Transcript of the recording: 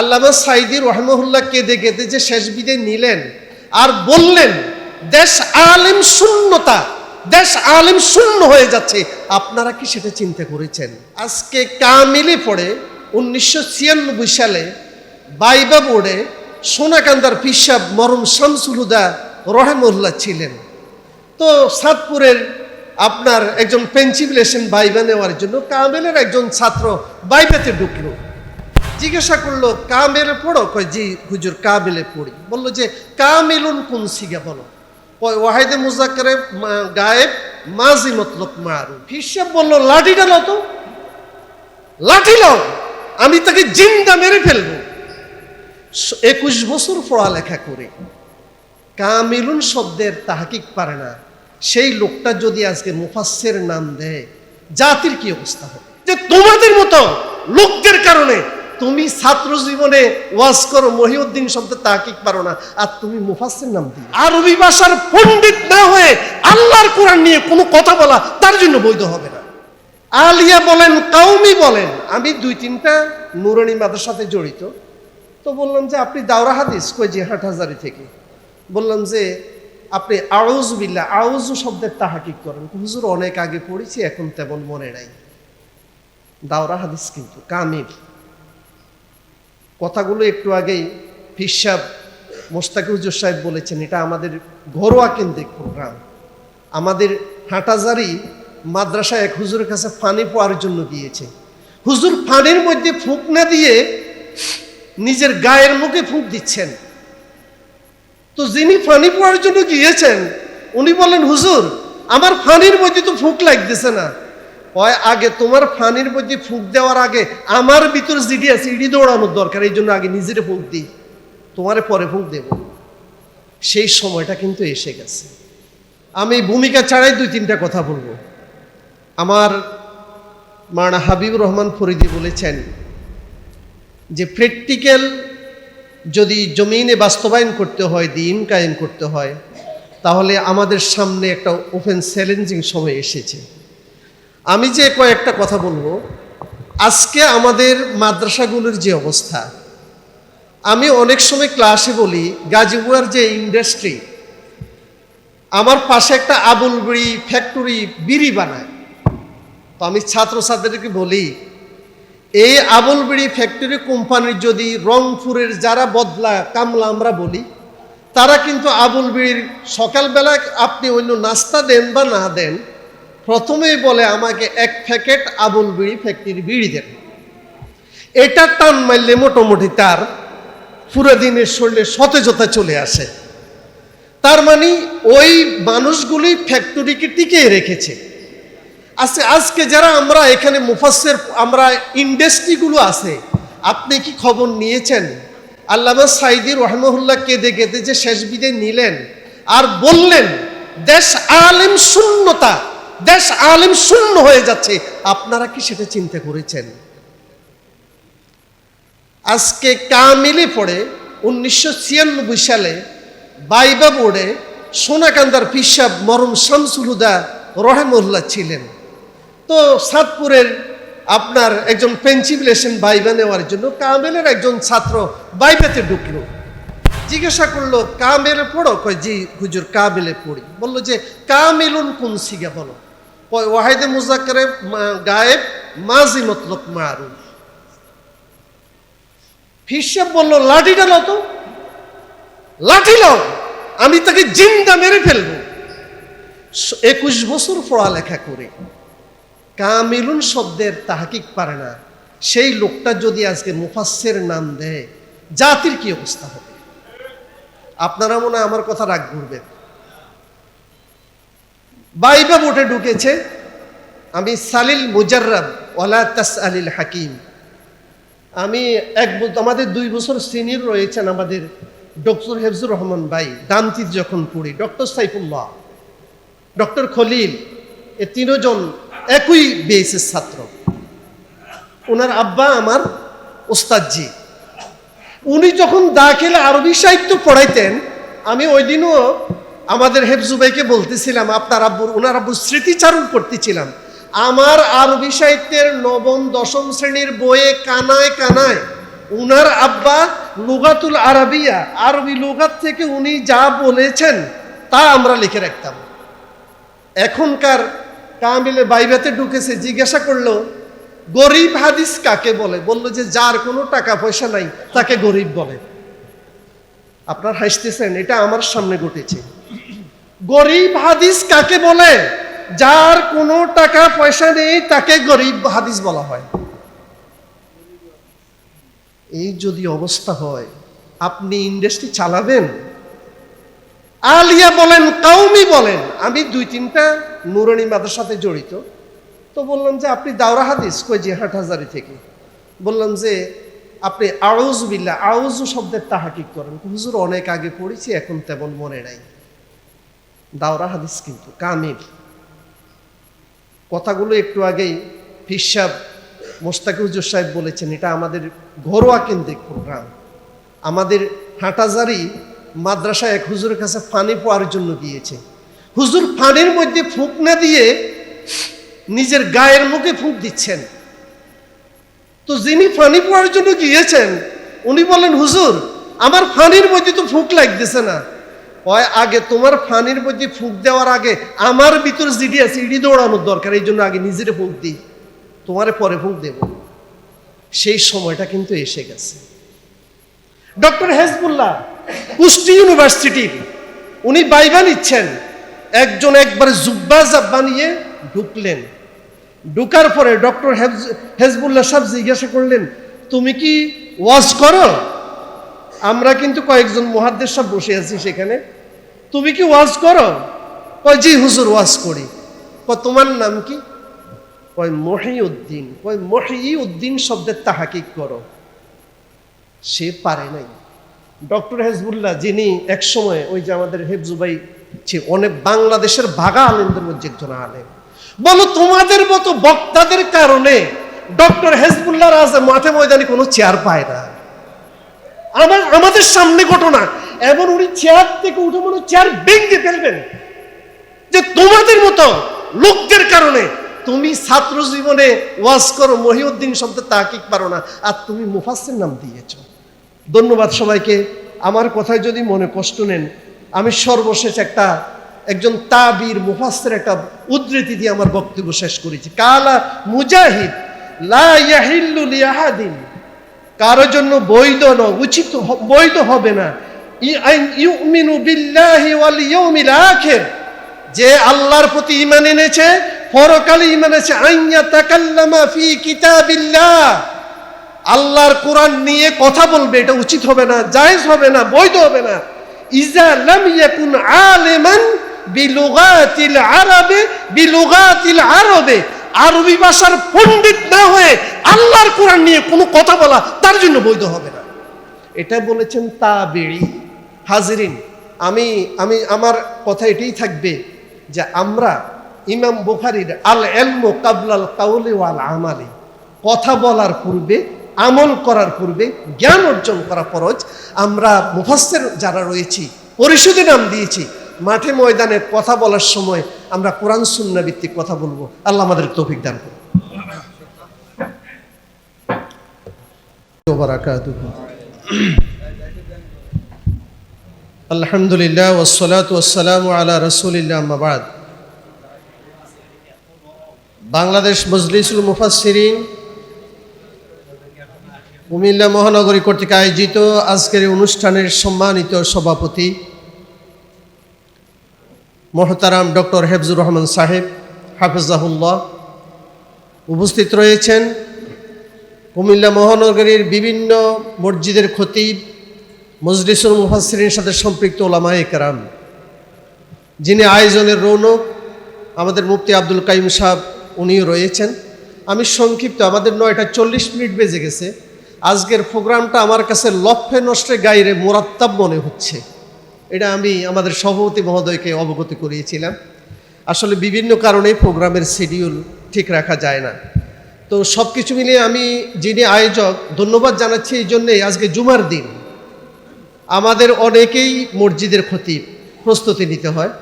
আল্লামা সাইদি রহমহুল্লাহ কেঁদে কেঁদে যে শেষ বিদে নিলেন আর বললেন, দেশ আলিম শূন্যতা, দেশ আলিম শূন্য হয়ে যাচ্ছে। আপনারা কি সেটা চিন্তা করেছেন? আজকে কামিলে পড়ে উনিশশো ছিয়ানব্বই সালে বাইবা বোর্ডে সোনাকান্দার পিসাব মরম শামসুল হুদা ছিলেন। তো সাতপুরের আপনার একজন প্রিন্সিপাল এসেন বাইবা নেওয়ার জন্য, কামেলের একজন ছাত্র বাইবাতে ঢুকলো। জিজ্ঞাসা করল কামেলে পড়ো? কয়, জি, হুজুর কামেলে পড়ি। বলল যে, কামেলুন কোন সিগা বলো? ওয়াহিদে মুজাক্কারে গায়েব, মাজি মতলব মারু হিসাব বলল, লাঠিটা লো তো। লাঠি লও আমি তাকে জিন্দা মেরে ফেলব। একুশ বছর পড়ালেখা করে। কামিলুন শব্দের তাহাকিক পারে না। সেই লোকটা যদি আজকে মুফাসের নাম দেয়, জাতির কি অবস্থা হবে? যে তোমাদের মতো লোকদের কারণে তুমি ছাত্র জীবনে ওয়াজ করো মহিউদ্দিন শব্দের তাহাকিক পারো না আর তুমি মুফাসের নাম দিও আরবি ভাষার পণ্ডিত না হয়ে আল্লাহর কোরআন নিয়ে কোনো কথা বলা তার জন্য বৈধ হবে না। আলিয়া বলেন কাউমি বলেন আমি দুই তিনটা নুরানি মাদ্রাসাতে জড়িত। তো বললাম যে আপনি দাওরা হাদিস? কই যে হাটহাজারি থেকে। বললাম যে আপনি আউজু বিল্লা আউজু শব্দের তাহাকিক করেন। হুজুর অনেক আগে পড়েছি এখন তেমন মনে নাই। দাওরা হাদিস কিন্তু কামিল। কথাগুলো একটু আগেই ফিসাব মোস্তাক হুজুর সাহেব বলেছেন, এটা আমাদের ঘরোয়া কেন্দ্রিক প্রোগ্রাম। আমাদের হাটাজারি মাদ্রাসায় এক হুজুরের কাছে ফানি পাওয়ার জন্য গিয়েছে। হুজুর ফানির মধ্যে ফুঁক না দিয়ে নিজের গায়ের মুখে ফুঁক দিচ্ছেন। তো যিনি ফানি পাওয়ার জন্য গিয়েছেন, উনি বলেন, হুজুর, আমার ফানির মধ্যে তো ফুঁক লাগতেছে না। হয় আগে তোমার ফানির মধ্যে ফুঁক দেওয়ার আগে আমার ভিতর জিডি আছে ইডি দৌড়ানোর দরকার, এই জন্য আগে নিজেরে ফুঁক দিই। তোমারে পরে ফুঁক দেব। সেই সময়টা কিন্তু এসে গেছে। আমি ভূমিকা ছাড়াই দুই তিনটা কথা বলব। আমার মানা হাবিব রহমান ফরিদি বলেছেন যে, প্র্যাকটিক্যাল যদি জমিনে বাস্তবায়ন করতে হয়, দিন কায়েম করতে হয়, তাহলে আমাদের সামনে একটা ওপেন চ্যালেঞ্জিং সময় এসেছে। আমি যে কয়েকটা কথা বলব। আজকে আমাদের মাদ্রাসাগুলোর যে অবস্থা, আমি অনেক সময় ক্লাসে বলি, গাজীপুরের যে ইন্ডাস্ট্রি আমার পাশে একটা আবুল বিড়ি ফ্যাক্টরি বিড়ি বানায়। তো আমি ছাত্রছাত্রীদেরকে বলি, এই আবুল বিড়ি ফ্যাক্টরি কোম্পানির যদি রংপুরের যারা বদলা, কামলা আমরা বলি, তারা কিন্তু আবুল বিড়ির সকালবেলা আপনি অন্য নাস্তা দেন বা না দেন প্রথমেই বলে আমাকে এক প্যাকেট আবুল বিড়ি ফ্যাক্টরি বিড়ি দেন। এটা টান মারলে মোটামুটি তার পুরো দিনের শরীরে সতেজতা চলে আসে। তার মানে ওই মানুষগুলি ফ্যাক্টরিকে টিকিয়ে রেখেছে। আজকে আজকে যারা আমরা এখানে মুফাসের, আমরা ইন্ডাস্ট্রিগুলো আছে, আপনি কি খবর নিয়েছেন? আল্লামা সাইদি রহমহুল্লাহ কেঁদে কেঁদে যে শেষ বিদায় নিলেন, আর বললেন, দেশ আলিম শূন্যতা। দেশ আলিম শূন্য হয়ে যাচ্ছে। আপনারা কি সেটা চিন্তা করেছেন? আজকে কামিলে পড়ে উনিশশো ছিয়ানব্বই সালে বাইবা বোর্ডে সোনাকান্দার পিসাব মরম শামসুল হুদা রহেমুল্লাহ ছিলেন। তো সাতপুরের আপনার একজন প্রিন্সিপাল এসেন বাইবা নেওয়ার জন্য কামেলের একজন ছাত্র বাইবাতে ঢুকলো। জিজ্ঞাসা করল, কামেলে পড়ো? কয়, জি, হুজুর, কামেলে পড়ি। বলল যে, কামেলুন কোন সিগা বলো। ওয়াহিদে মুজাক্কারে গায়েব মাজি মতলব মারু হিসাব বলল লাঠিটা লো তো। লাঠি লও আমি তাকে জিন্দা মেরে ফেলব। একুশ বছর পড়ালেখা করে কামিলুন শব্দের তাহাকিক পারে না। সেই লোকটা যদি আজকে মুফাসের নাম দেয়, জাতির কি অবস্থা হবে? আপনারা মনে আমার কথা রাগ করবেন। বাইবা বোটে ঢুকেছে, আমি সালিল মুজার্রাব ওলা তাস আলিল হাকিম। আমি এক আমাদের দুই বছর সিনিয়র রয়েছেন আমাদের ডক্টর হেফজুর রহমান ভাই দামতির যখন পড়ি ডক্টর সাইফুল্লাহ, ডক্টর খলিল, এ তিনজন একই বেসের ছাত্র। ওনার আব্বা আমার ওস্তাদজি। উনি যখন দাখিলে আরবি সাহিত্য পড়াইতেন, আমি ওই দিনও আমাদের হেফজু ভাইকে বলতেছিলাম, আপনার আব্বুর ওনার আব্বুর স্মৃতিচারণ করতেছিলাম। আমার আরবি সাহিত্যের নবম, দশম শ্রেণির বইয়ে কানায় কানায় উনার আব্বা লুগাতুল আরবিয়া, আরবি লুগাত থেকে উনি যা বলেছেন, তা আমরা লিখে রাখতাম। এখনকার কামিলে বাইবাতে ঢুকেছে, জিজ্ঞাসা করল, গরিব হাদিস কাকে বলে? বলল যে, যার কোনো টাকা পয়সা নাই, তাকে গরিব বলে। আপনার হাসতেছেন, এটা আমার সামনে ঘটেছে। গরিব হাদিস কাকে বলে? যার কোনো টাকা পয়সা নেই, তাকে গরিব হাদিস বলা হয়। এই যদি অবস্থা হয়, আপনি ইন্ডাস্ট্রি চালাবেন? আলিয়া বলেন, কাউমি বলেন। আমি দুই তিনটা নুরানি সাথে জড়িত। তো বললাম যে, আপনি দাওরা হাদিস? কই যে, হাটহাজারি থেকে। বললাম যে, আপনি আউজ বিল্লা আউজ শব্দের তাহাকিক করেন। হুজুর, অনেক আগে পড়েছি, এখন তেমন মনে নাই। দাওরা হাদিস কিন্তু, কামিল। কথাগুলো একটু আগেই ফিসাব মোস্তাকিউজুর সাহেব বলেছেন, এটা আমাদের ঘরোয়া কেন্দ্রিক প্রোগ্রাম আমাদের হাটাজারি মাদ্রাসা এক হুজুরের কাছে পানি পাওয়ার জন্য গিয়েছে। হুজুর পানির মধ্যে ফুঁক না দিয়ে নিজের গায়ের মুখে ফুঁক দিচ্ছেন। তো যিনি ফানি পাওয়ার জন্য গিয়েছেন, উনি বলেন, হুজুর, আমার ফানির মধ্যে তো ফুঁক লাগতেছে না। হয় আগে তোমার ফানির মধ্যে ফুঁক দেওয়ার আগে আমার ভিতর জিডি আছে ইডি দৌড়ানোর দরকার, এই জন্য আগে নিজের ফুঁক দিই। তোমারে পরে ফুঁক দেব। সেই সময়টা কিন্তু এসে গেছে। ডক্টর হেজবুল্লাহ, কুষ্টি ইউনিভার্সিটির উনি বাইবা নিচ্ছেন। একজন একবারে জুব্বা জাব্বা নিয়ে ঢুকলেন। ঢুকার পরে ডক্টর হেজবুল্লাহ সাহেব জিজ্ঞাসা করলেন, তুমি কি ওয়াজ করো? আমরা কিন্তু কয়েকজন মহাদ্দের সাহেব বসে আছি সেখানে। তুমি কি ওয়াজ করো? কয়, জি হুজুর, ওয়াজ করি। কয়, তোমার নাম কি? কয় মহি উদ্দিন কয় মহি উদ্দিন শব্দের তাহাকিক করো। সে পারে নাই। ডক্টর হেজবুল্লাহ, যিনি একসময় ওই যে আমাদের হেফজুবাই ছিল অনেক বাংলাদেশের বাঘা আলেমদের মধ্যে একজন আলেম। বলো, তোমাদের মতো বক্তাদের কারণে ডক্টর হেজবুল্লাহ রাজা মাঠে ময়দানে কোনো চেয়ার পায় না। আমার, আমাদের সামনে ঘটনা। এমন উনি চেয়ার থেকে উঠে মনে চেয়ার ভেঙে ফেলবেন। যে তোমাদের মতো লোকদের কারণে তুমি ছাত্র জীবনে ওয়াজ করো, মহিউদ্দিন শব্দ তাকিক পারো না, আর তুমি মুফাসের নাম দিয়েছ। ধন্যবাদ সবাইকে। আমার কথায় যদি মনে কষ্ট নেন, আমি সর্বশেষ একটা, একজন তাবির মুফাসের একটা উদ্ধৃতি দিয়ে আমার বক্তব্য শেষ করেছি। কালা মুজাহিদ, লা ইয়াহিল্লু লিয়াহাদিন কারোর জন্য বৈধ ন উচিত বৈধ হবে না। যে আল্লাহর প্রতি ইমান এনেছে, পরকালে ইমান এনেছে, আইয়া তাকাল্লামা ফি কিতাবিল্লাহ। আল্লাহর কোরআন নিয়ে কথা বলবে, এটা উচিত হবে না, জায়েজ হবে না, বৈধ হবে না। ইজা লাম ইয়াকুন আলিমান বিলুগাতিল আরবে বিলুগাতিল আরবে। আরবি ভাষার পণ্ডিত না হয়ে আল্লাহর কোরআন নিয়ে কোনো কথা বলা তার জন্য বৈধ হবে না। এটা বলেছেন তাবেড়ি হাজিরিন, আমি আমি, আমার কথা এটাই থাকবে যে আমরা ইমাম বুখারির আল এলমো কাবলাল কাউলি ওয়াল আমালি। কথা বলার পূর্বে, আমল করার পূর্বে, জ্ঞান অর্জন করা ফরজ। আমরা মুফাসের যারা রয়েছি পরিষদে নাম দিয়েছি মাঠে ময়দানে কথা বলার সময় আমরা কোরআন সুন্না ভিত্তিক কথা বলব। আল্লাহ আমাদের তৌফিক দান বারাকাতুহু আলহামদুলিল্লাহ ওসলাত ওসালাম আলা রসুলিল্লাহ আম্মাবাদ বাংলাদেশ মজলিসুল মুফাসসিরিন কুমিল্লা মহানগরী কর্তৃক আয়োজিত আজকের অনুষ্ঠানের সম্মানিত সভাপতি মহতারাম ডক্টর হেফজুর রহমান সাহেব, হাফিজাহুল্লাহ, উপস্থিত রয়েছেন। কুমিল্লা মহানগরীর বিভিন্ন মসজিদের খতিব, মজলিসুল মুফাসসিরিনের সাথে সম্পৃক্ত ওলামা একরাম যিনি আয়োজনের রৌনক, আমাদের মুফতি আব্দুল কাইম সাহেব উনিও রয়েছেন। আমি সংক্ষিপ্ত, আমাদের নয়টা চল্লিশ মিনিট বেজে গেছে। আজকের প্রোগ্রামটা আমার কাছে লফে নষ্টে গাইরে মোরাত্তাব মনে হচ্ছে। এটা আমি আমাদের সভাপতি মহোদয়কে অবগত করিয়েছিলাম। আসলে বিভিন্ন কারণে প্রোগ্রামের শিডিউল ঠিক রাখা যায় না। তো সব কিছু মিলিয়ে আমি যিনি আয়োজক, ধন্যবাদ জানাচ্ছি এই জন্যে আজকে জুমার দিন। আমাদের অনেকেই মসজিদের ক্ষতি প্রস্তুতি নিতে হয়।